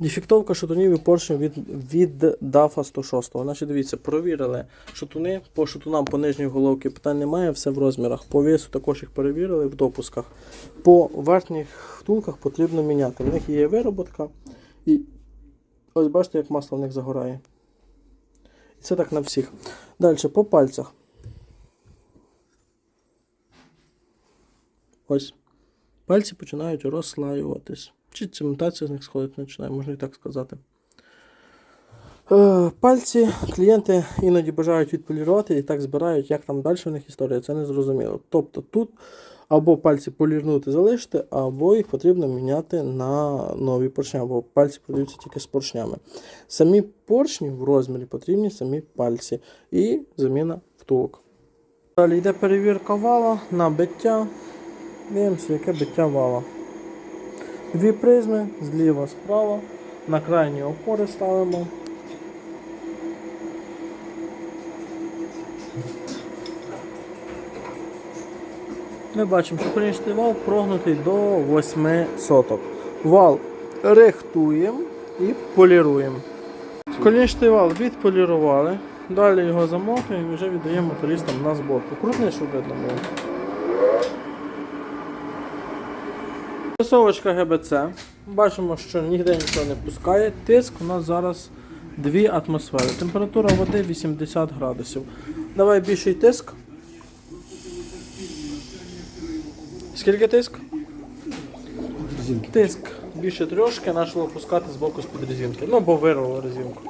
Дефектовка шатунів і поршнів від, від DAFA 106. Значить, дивіться, провірили шатуни. По шатунам по нижній головці питань немає, все в розмірах. По весу також їх перевірили в допусках. По верхніх втулках потрібно міняти. В них є вироботка. І ось бачите, як масло в них загорає. І це так на всіх. Далі по пальцях. Ось. Пальці починають розслаюватись. Чи цементація з них сходить починає, можна і так сказати. Е, Пальці клієнти іноді бажають відполірувати і так збирають, як там далі в них історія, це не зрозуміло. Тобто тут або пальці полірнути залишити, або їх потрібно міняти на нові поршні, або пальці продаються тільки з поршнями. Самі поршні в розмірі потрібні самі пальці і заміна втулок. Далі йде перевірка вала на биття. Дивимося, яке биття вала. Дві призми зліва, справа. На крайні опори ставимо. Ми бачимо, що конічний вал прогнутий до 8 соток. Вал рихтуємо і поліруємо. Колінчатий вал відполірували. Далі його замотуємо і вже віддаємо мотористам на зборку. Крутний, щоб видно було. Рисовочка ГБЦ. Бачимо, що ніде нічого не пускає. Тиск у нас зараз 2 атмосфери. Температура води 80 градусів. Давай більший тиск. Скільки тиск? Тиск більше трьошки, почало пускати з боку з-під резинки. Ну, бо вирвало резинку.